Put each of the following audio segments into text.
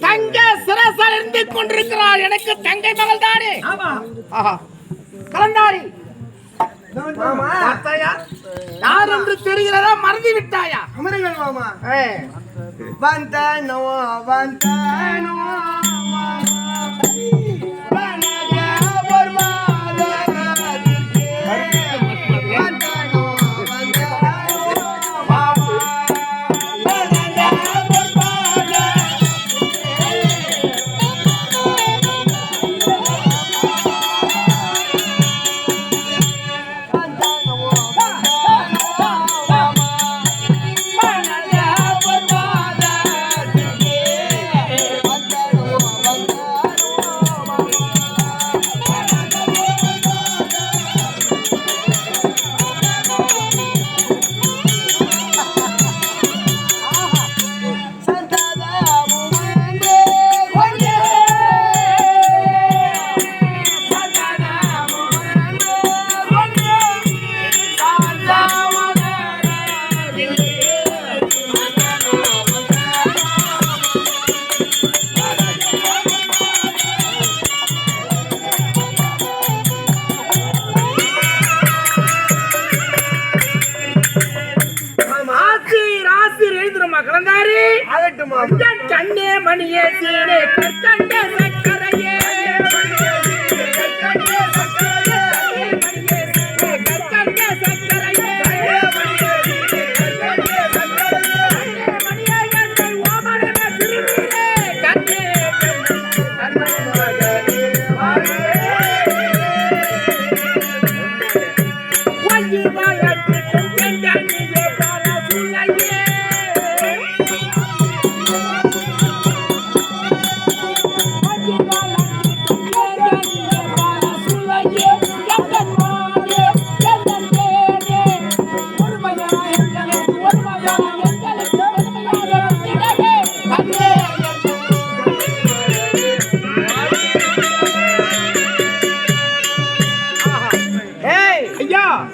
தங்க சிரசால் இருந்து கொண்டிருக்கிறார் எனக்கு தங்கை மகள் தானே. கலந்தாரி. யார் என்று தெரிகிறதா மறந்து விட்டாயா? அமருங்கள் மாமா. வந்தானோ வந்தானோ கலந்தாரி. மாமா. கண்ணே மணியே சீனே கற்கண்டே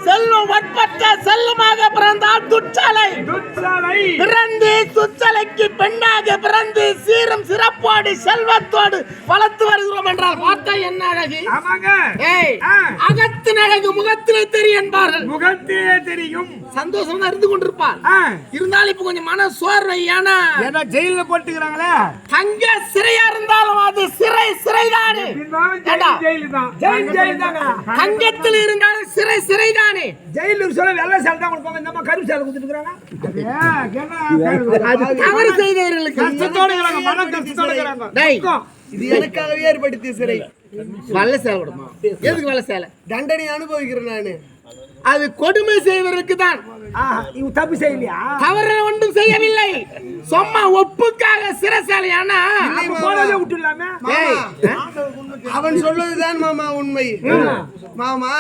செல்வம் ஒட்பற்ற செல்வமாக பிறந்தால் துச்சலை. துச்சாலை. பிறந்து துச்சலைக்கு பெண்ணாக பிறந்து சீரும் சிறப்போடு செல்வத்தோடு வளர்த்து வருகிறோம் என்றால் பார்த்தா என்ன அழகு. அகத்தின் அழகு முகத்திலே தெரியும் என்பார்கள். முகத்திலே தெரியும். சந்தோஷம் இருந்து கொண்டிருப்பார். இருந்தாலும் இப்ப கொஞ்சம் மன சோர்வை ஏன்னா ஜெயில போட்டுக்கிறாங்களே? தங்க சிறையா இருந்தாலும் அது சிறை சிறைதானே. தங்கத்தில் இருந்தாலும் சிறை சிறைதானே ஜெயிலுக்கு சொல்ல வெள்ளை சேலை தான் கொடுப்பாங்க. இந்த அம்மா கருப்பு சேலை கொடுத்துருக்காங்க அது தவறு செய்தவர்களுக்கு. கஷ்டத்தோட மன கஷ்டத்தோட. இது எனக்காகவே ஏற்படுத்திய சிறை. வல்ல சேலை கொடுமா. எதுக்கு வல்ல சேலை? தண்டனை அனுபவிக்கிறேன் நானு. அது கொடுமை செய்வதற்கு தான். தப்பு செய்யலையா? தவறு ஒன்றும் செய்யவில்லை. சும்மா ஒப்புக்காக சிறைசாலையானா விட்டுலாமே அவன் சொல்வதுதான் மாமா உண்மை. மாமா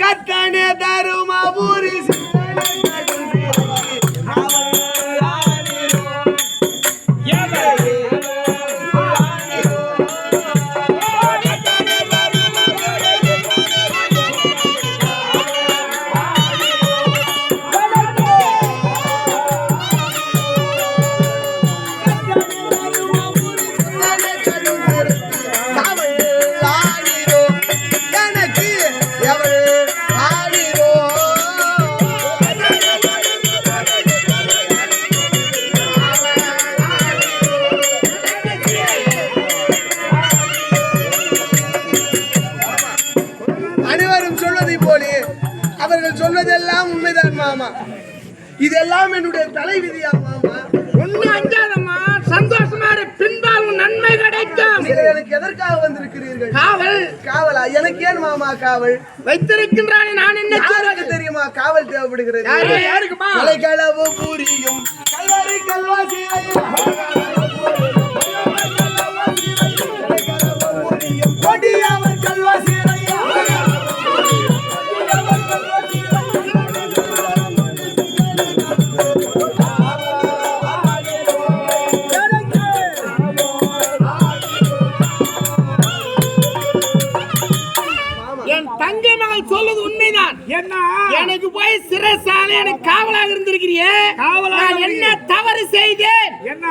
கத்தனே தருமா நீங்கள் எனக்கு எதற்காக வந்திருக்கிறீர்கள்? காவல். காவலா? எனக்கு ஏன் மாமா காவல்? வைத்திருக்கின்றானே நான் என்ன யாருக்கு தெரியுமா காவல் தேவைப்படுகிறது? யாரு யாருக்குமா? கலைகளவு புரியும் கல்வாரி கல்வாசி கொடியவன் என்ன? எனக்கு போய் சிறைசாலை எனக்கு காவலாக இருந்திருக்கிறியே காவலாக என்ன தவறு செய்தேன்? என்ன?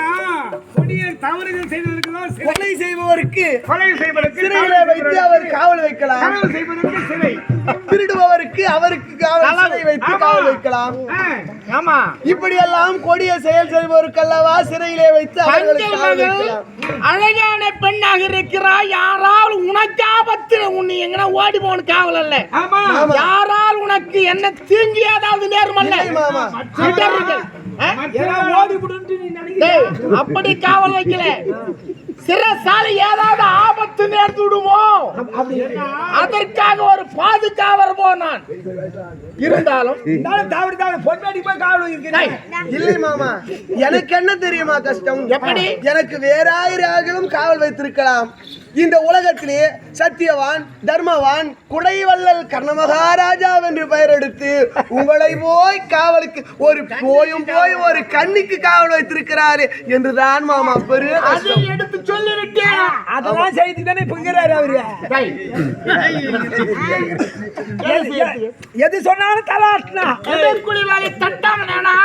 கொடிய தவறுகள் தான். கொலை செய்பவருக்கு கொலை சிறையிலே வைத்து அவர் காவல் வைக்கலாம். சிறை. திருடுபவருக்கு அவருக்கு காவல் சிறை வைத்து. காவல் வைக்கலாம். ஆமா. இப்படியெல்லாம் கொடிய செயல் செய்பவருக்கு அல்லவா சிறையிலே வைத்து காவல் வைக்கலாம். அழகான பெண்ணாக இருக்கிறாய். யாரால் உனக்கு ஆபத்துல உன்னை எங்கனா ஓடி போன காவல் அல்ல. யாரால் உனக்கு என்ன தீங்கி ஏதாவது நேர்மல்ல? அப்படி காவல் வைக்கல. சிறைசாலை ஏதாவது ஆபத்து நேர்ந்து விடுமோ? அதற்காக ஒரு பாதுகாவல் போனான் இருந்தாலும் இருந்தாலும் தவறு தவறு பொன்னாடி போய் காவல் வைக்கிறேன் இல்லை மாமா. எனக்கு என்ன தெரியுமா கஷ்டம்? எப்படி? எனக்கு வேறாயிரம் காவல் வைத்திருக்கலாம். இந்த உலகத்திலே சத்தியவான் தர்மவான் குடைவள்ளல் கர்ணமகாராஜா என்று பெயர் எடுத்து உங்களை போய் காவலுக்கு ஒரு போயும் போய் ஒரு கண்ணிக்கு காவல் வைத்திருக்கிறாரு என்றுதான் மாமா பெரிய அதை கஷ்டம் எடுத்து சொல்லிவிட்டேன் அதெல்லாம் செய்து தானே பொங்கிறாரு அவரு. எது- சொன்னாலும் தலாட்டினா. தட்டாமனா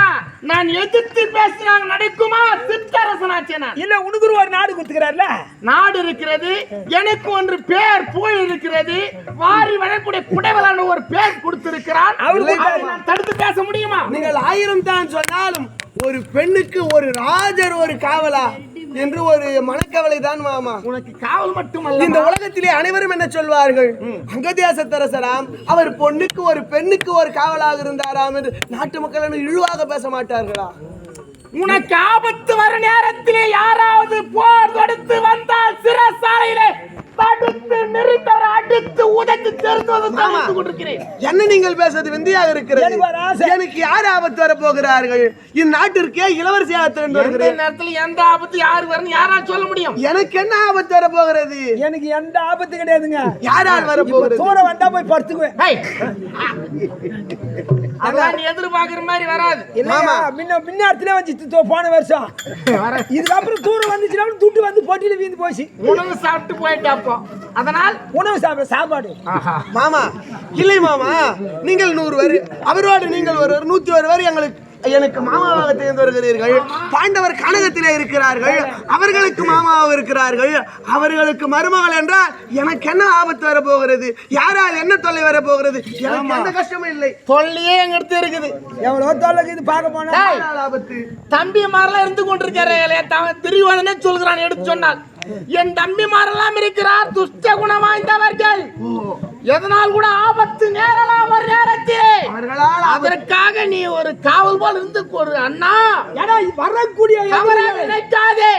நான் எதிர்த்து பேசினாங்க நடக்குமா? சித்தரசனாச்சே நான். இல்ல உனக்கு ஒரு நாடு கொடுத்துக்கிறாருல நாடு இருக்கிறது எனக்கு ஒன்று பேர் புகழ் இருக்கிறது வாரி வழக்கூடிய குடைவலான ஒரு பேர் கொடுத்திருக்கிறான். அவரு அதை நான் தடுத்து பேச முடியுமா? நீங்கள் ஆயிரம் தான் சொன்னாலும் ஒரு பெண்ணுக்கு ஒரு ராஜர் ஒரு காவலா? என்று ஒரு மனக்கவலை தான் மாமா. உனக்கு காவல் மட்டுமல்ல இந்த உலகத்திலே அனைவரும் என்ன சொல்வார்கள்? அங்கதியாசத்தரசராம் அவர் பொண்ணுக்கு ஒரு பெண்ணுக்கு ஒரு காவலாக இருந்தாராம் என்று நாட்டு மக்கள் இழிவாக பேச மாட்டார்களா? உனக்கு ஆபத்து வர நேரத்திலே யாராவது போர் தொடுத்து வந்தால் சிறைசாலையிலே தடுத்து நிறுத்தர அடித்து உதைத்து தெரிந்து. கொண்டிருக்கிறேன் என்ன நீங்கள் பேசுறது விந்தியாக இருக்கிறது? எனக்கு யார் ஆபத்து வர போகிறார்கள் இந்நாட்டிற்கே இளவரசியாக திரண்டு வருகிறேன். நேரத்துல எந்த ஆபத்து யாரு வரணும் யாரால் சொல்ல முடியும்? எனக்கு என்ன ஆபத்து வர போகிறது எனக்கு எந்த ஆபத்து கிடையாதுங்க. யாரால் வர போகிறது தூரம் வந்தா போய் படுத்துக்குவேன். நீ எதிர்பார்க்கிற மாதிரி வராது. இல்லையா? முன்ன முன்னாடிலே வந்துச்சு. தோ- போன வருஷம். இதுக்கப்புறம் தூரம் வந்துச்சுன்னா துட்டு வந்து பொட்டியில வீந்து போச்சு. உணவு சாப்பிட்டு போயிட்டு அப்போ. அதனால் உணவு சாப்பிட சாப்பாடு. மாமா இல்லை மாமா. நீங்கள் நூறு பேர் அவரோடு நீங்கள் ஒருவர் நூத்தி ஒரு பேர் எங்களுக்கு எனக்கு மாமாவாக தேர்ந்து வருகிறீர்கள். பாண்டவர் கனகத்திலே இருக்கிறார்கள். அவர்களுக்கு மாமாவாக இருக்கிறார்கள். அவர்களுக்கு மருமகள் என்றால் எனக்கு என்ன ஆபத்து வர போகிறது யாரால் என்ன தொல்லை வர போகிறது எனக்கு எந்த கஷ்டமும் இல்லை. தொல்லையே எங்கிட்ட இருக்குது. எவ்வளவு தொல்லைக்கு இது பார்க்க போனா ஆபத்து. தம்பி மாதிரிலாம் இருந்து கொண்டிருக்காரு திரிவாதனே சொல்கிறான் எடுத்து சொன்னான் என் தம்பி மாதிரிலாம் இருக்கிறார். துஷ்ட குணம் வாய்ந்தவர்கள். எதனால் கூட ஆபத்து நேரலாம் ஒரு நேரத்திலே. அதற்காக நீ ஒரு காவல் போல் இருந்து ஒரு அண்ணா. வரக்கூடிய நினைக்காதே.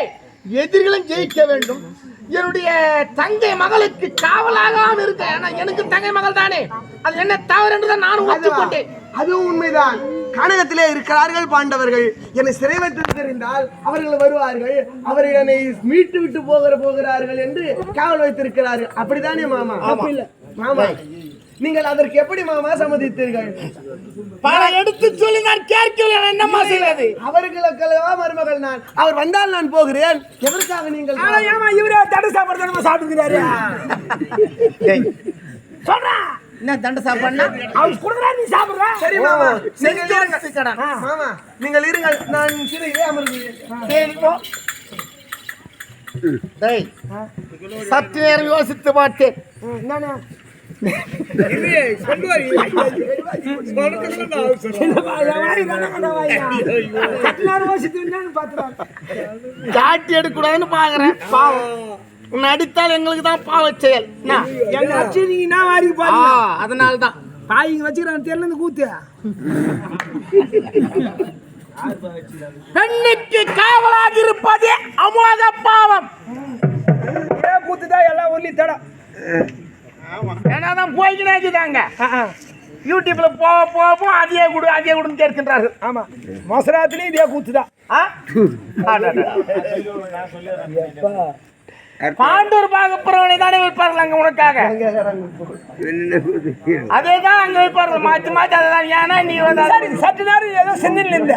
எதிரிகளும் ஜெயிக்க வேண்டும். என்னுடைய தங்கை மகளுக்கு காவலாகாம இருக்க எனக்கு தங்கை மகள் தானே அது என்ன தவறு என்றுதான் நானும் ஒத்துக்கொண்டேன். அதுவும் உண்மைதான். கனகத்திலே இருக்கிறார்கள் பாண்டவர்கள். என்னை சிறை வைத்து தெரிந்தால் அவர்கள் வருவார்கள். அவர்கள் என்னை மீட்டு விட்டு போகிற போகிறார்கள் என்று காவல் வைத்திருக்கிறார்கள். அப்படித்தானே மாமா? இல்ல. மாமா நீங்கள் அதற்கு எப்படி மாமா சம்மதித்தீர்கள்? பல எடுத்து சொல்லி நான் கேட்கல என்னம்மா செய்வது? அவர்களுக்கெல்லாம் மருமகள் நான்? அவர் வந்தால் நான் போகிறேன். எதற்காக நீங்கள் ஏமா இவரே தடை சாப்பாடு தானே சாப்பிட்டுக்கிறாரு? சொல்றா. என்ன தண்ட சாப்பாடுனா அவர் கொடுக்குறா நீ சாப்பிடுற? சரி மாமா. நீங்கள் இருங்கள். செஞ்சு மாமா நீங்கள் இருங்கள். நான் சிறையிலே போ. டேய் சற்று நேரம் யோசித்து பார்த்தேன் என்னண்ணா காட்டி எடுக்கூடாதுன்னு பாக்குறேன் பாவம். உன்னை அடித்தால் எங்களுக்கு தான் பாவம் செயல். என்ன? ஆ, அதனால்தான். பாயிங்க வச்சுக்கிறான் தெரியல இந்த கூத்து. பெண்ணுக்கு காவலாக இருப்பதே அமோக பாவம். ஏ கூத்து தான் எல்லாம் ஒல்லி தடம் ஏன்னாதான் போய்க்கினே இருக்குதாங்க? யூடியூப்ல போக போக போக அதே கொடு அதே கொடுன்னு கேட்கின்றார்கள். ஆமா. மொசராத்துலயும் இதே கூத்து தான் ஆ? அடடட. பாண்டூர் பார்க்க போறவனை தானே வைப்பார்கள் அங்க உனக்காக? அதே தான் அங்க வைப்பார்கள் மாத்தி மாத்தி அதை ஏன்னா நீ வந்து சரி சற்று நேரம் ஏதோ சிந்தனையில் இருந்த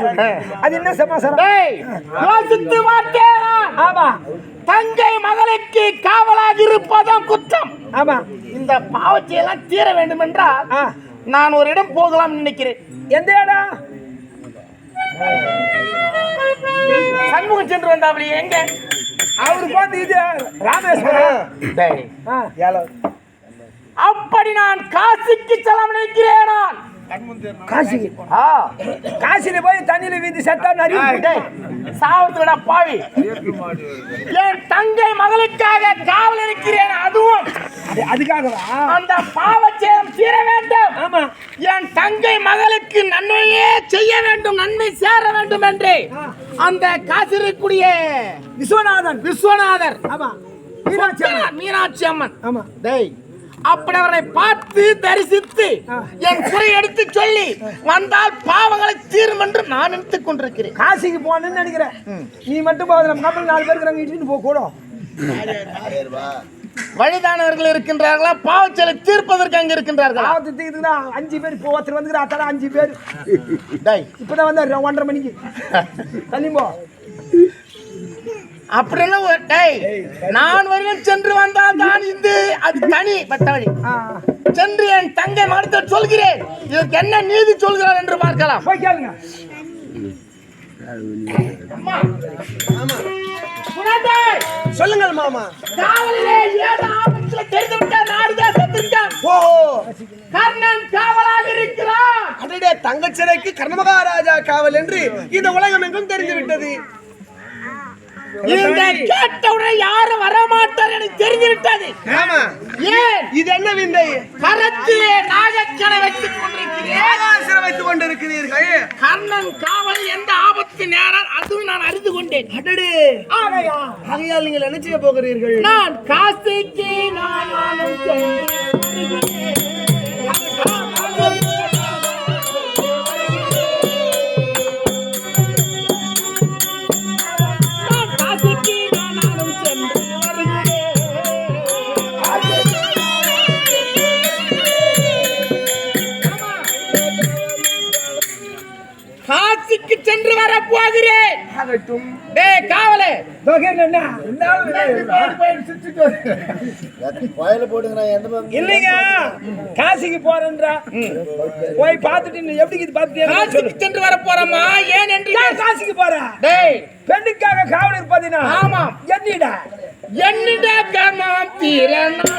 அது என்ன சமாசாரம்? டேய், யோசித்து பார்த்தேனா ஆமா. தங்கை மகளுக்கு காவலாக இருப்பதும் குற்றம். ஆமா. இந்த பாவத்தையெல்லாம் தீர வேண்டும் என்றால் ஆ. நான் ஒரு இடம் போகலாம் நினைக்கிறேன். எந்த இடம்? சண்முகம் சென்று வந்தாப்படி எங்க? அவருக்கு வந்து இது ஏழை. அப்படி நான் காசிக்கு செல்ல நினைக்கிறேன் நான். காசிக்கு. ஆ, காசில போய் தண்ணியில வீந்து செத்தா நிறைய டேய், சாவத்துலடா பாவி. என் தங்கை மகளுக்காக காவல் இருக்கிறேன் அதுவும். அது- அதுக்காகவா? அந்த பாவச்சேரம் தீர வேண்டும். ஆமா. என் தங்கை மகளுக்கு நன்மையே செய்ய வேண்டும் நன்மை சேர வேண்டும் என்று. அந்த காசிருக்கூடிய விஸ்வநாதன். விஸ்வநாதர். ஆமா. மீனாட்சி அம்மன். மீனாட்சி அம்மன். ஆமா. டேய் அப்படி அவரை பார்த்து தரிசித்து. என் குறை எடுத்து சொல்லி வந்தால் பாவங்களை தீரும் என்று நான் நினைத்துக் கொண்டிருக்கிறேன். காசிக்கு போகணும்னு நினைக்கிறேன். நீ மட்டும் போகுது நம்ம கப்பல் நாலு பேருக்கு நாங்கள் இட்டுன்னு போக கூடும். வழிதானவர்கள் இருக்கின்றார்களா? பாவச்சலை தீர்ப்பதற்கு அங்க இருக்கின்றார்களா? ஆபத்துக்கு தான் அஞ்சு பேர் இப்போ ஒருத்தர் வந்துக்கிற அத்தால அஞ்சு பேர். டேய். இப்பதான் வந்தார் ஒன்றரை மணிக்கு. தண்ணி போ அப்படின்னு ஒரு டேய் நான் வரையும் சென்று வந்தால் தான் இந்த அது தனி பட்டவழி. ஆ, சென்று என் தங்கை மனத்தை சொல்கிறேன். இதற்கு என்ன நீதி சொல்கிறார் என்று பார்க்கலாம். போய் கேளுங்க. அம்மா. குழந்தை, சொல்லுங்கள் மாமா. காவலிலே ஏதோ ஆபத்துல தெரிந்து விட்டால் நாடு தேசத்திற்கான் ஓ. கர்ணன் காவலாக இருக்கிறான். அடடே தங்கச்சிறைக்கு கர்மகாராஜா காவல் என்று இந்த உலகம் எங்கும் தெரிந்து விட்டது இந்த கேட்டவுடன் யாரும் வரமாட்டார் எனக்கு தெரிந்து விட்டது ஆமா. ஏன்? இது என்ன விந்தை? கரத்திலே நாகக்கணை வைத்துக் கொண்டிருக்கிறேன். வைத்துக் கொண்டிருக்கிறீர்கள். கர்ணன் காவல் எந்த ஆபத்து நேரம் அதுவும் நான் அறிந்து கொண்டேன். அடடே. ஆகையா ஆகையால் நீங்கள் என்ன செய்ய போகிறீர்கள்? நான் காசிக்கு நான் இல்லைங்க. காசிக்கு போறேன்றா. போய் பார்த்துட்டு எப்படி இது பார்த்துட்டு காசிக்கு சென்று வர போறோமா ஏன் என்று காசிக்கு போற டேய். பெண்ணுக்காக காவல் இருப்பதுனா ஆமாம். என்னடா? என்னிட கர்மம் தீரணும்.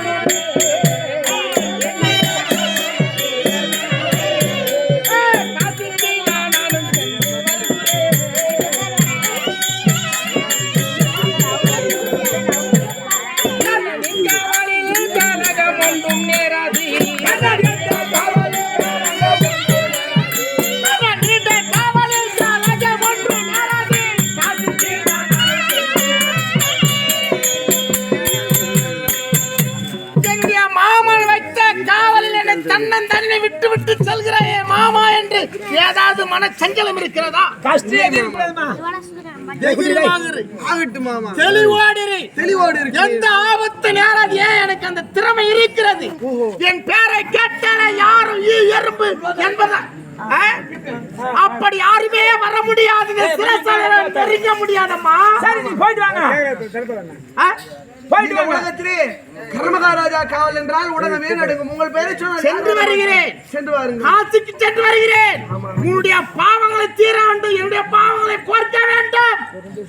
விட்டு விட்டு செல்கிறாயே மாமா என்று ஏதாவது மனச்சஞ்சலம் இருக்கிறதா? கஷ்டம் இருக்கக்கூடாதுமா தைரியமாக இரு. ஆகட்டும் மாமா. தெளிவோடு இரு. தெளிவோடு இருக்கு எந்த ஆபத்து நேரம் ஏன் எனக்கு அந்த திறமை இருக்கிறது? என் பேரை கேட்டாலே யாரும் எறும்பு என்பதா? அப்படி யாருமே வர முடியாது. தெரிவிக்க முடியாதம்மா. சரி நீ போயிட்டு வாங்க. உலகத்திலே கர்மகாராஜா காவல் என்றால் உடனே நடுங்கும். உங்கள் சொன்னால் சென்று வருகிறேன். சென்று வாருங்கள். காசிக்கு சென்று வருகிறேன். உன்னுடைய பாவங்களை தீர வேண்டும். என்னுடைய பாவங்களை கோர்க்க வேண்டும்.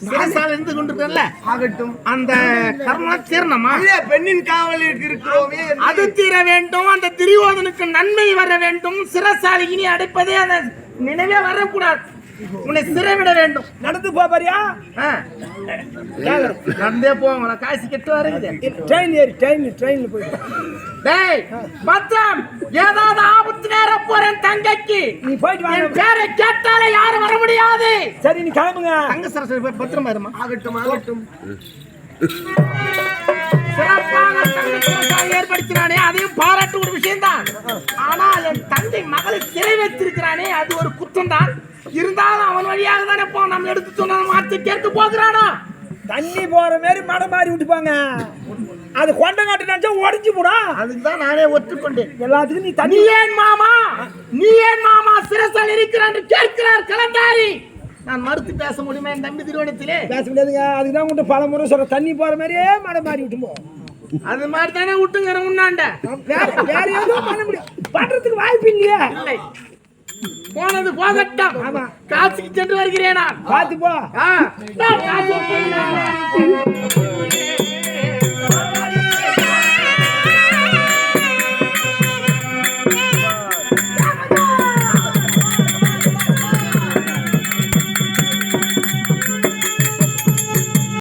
சிறைசாலை இருந்து கொண்டிருக்கல ஆகட்டும். அந்த கர்மம் தீரணுமா? பெண்ணின் காவலில் இருக்கிறோமே அது தீர வேண்டும். அந்த திரியோதனுக்கு நன்மை வர வேண்டும். சிறைசாலை இனி அடைப்பதே அந்த நினைவே வரக்கூடாது. உன்னை சிறைவிட வேண்டும். நடந்து போ பாரியா? ஆ. நடந்தே போவாங்களா காசு கெட்டு வருகுது ட்ரெயின் ஏறி ட்ரெயின் ட்ரெயின்ல போயிட்டு டேய் பத்திரம் ஏதாவது ஆபத்து நேர போறேன் தங்கைக்கு. நீ போயிட்டு வாங்க. பேரை கேட்டாலே யாரும் வர முடியாது. சரி நீ கிளம்புங்க. தங்க சரஸ்வதி போய் பத்திரமா இருமா ஆகட்டும் ஆகட்டும். சிறப்பாக ஏற்படுத்தினானே அதையும் பாராட்டு ஒரு விஷயம்தான். ஆனால் என் தங்கை மகளை சிறை வைத்திருக்கிறானே அது ஒரு குற்றம் தான் இருந்தாலும் அவன் வழியாக தானே போ நம்ம எடுத்து சொன்ன மாற்றி கேட்டு போகிறானா? தண்ணி போற மாதிரி மடம் மாறி விட்டுப்பாங்க. அது கொண்ட காட்டு நினைச்சா உடஞ்சு போடும் அதுக்கு தான் நானே ஒத்துக்கொண்டேன். எல்லாத்துக்கும் நீ தண்ணி ஏன் மாமா? நீ ஏன் மாமா சிரசால் இருக்கிறான் கேட்கிறார் கலந்தாரி. நான் மறுத்து பேச முடியுமா என் தம்பி திருவனத்திலே பேச முடியாதுங்க. அதுக்கு தான் உங்கள்கிட்ட பல முறை சொல்ற தண்ணி போற மாதிரியே மடம் மாறி விட்டு போ அது மாதிரி தானே விட்டுங்கிற உன்னாண்ட வேற வேற எதுவும் பண்ண முடியும் பண்றதுக்கு வாய்ப்பு இல்லையே. இல்லை. போனது போகட்டும். காசிக்கு சென்று வருகிறேன்? நான் பார்த்து போ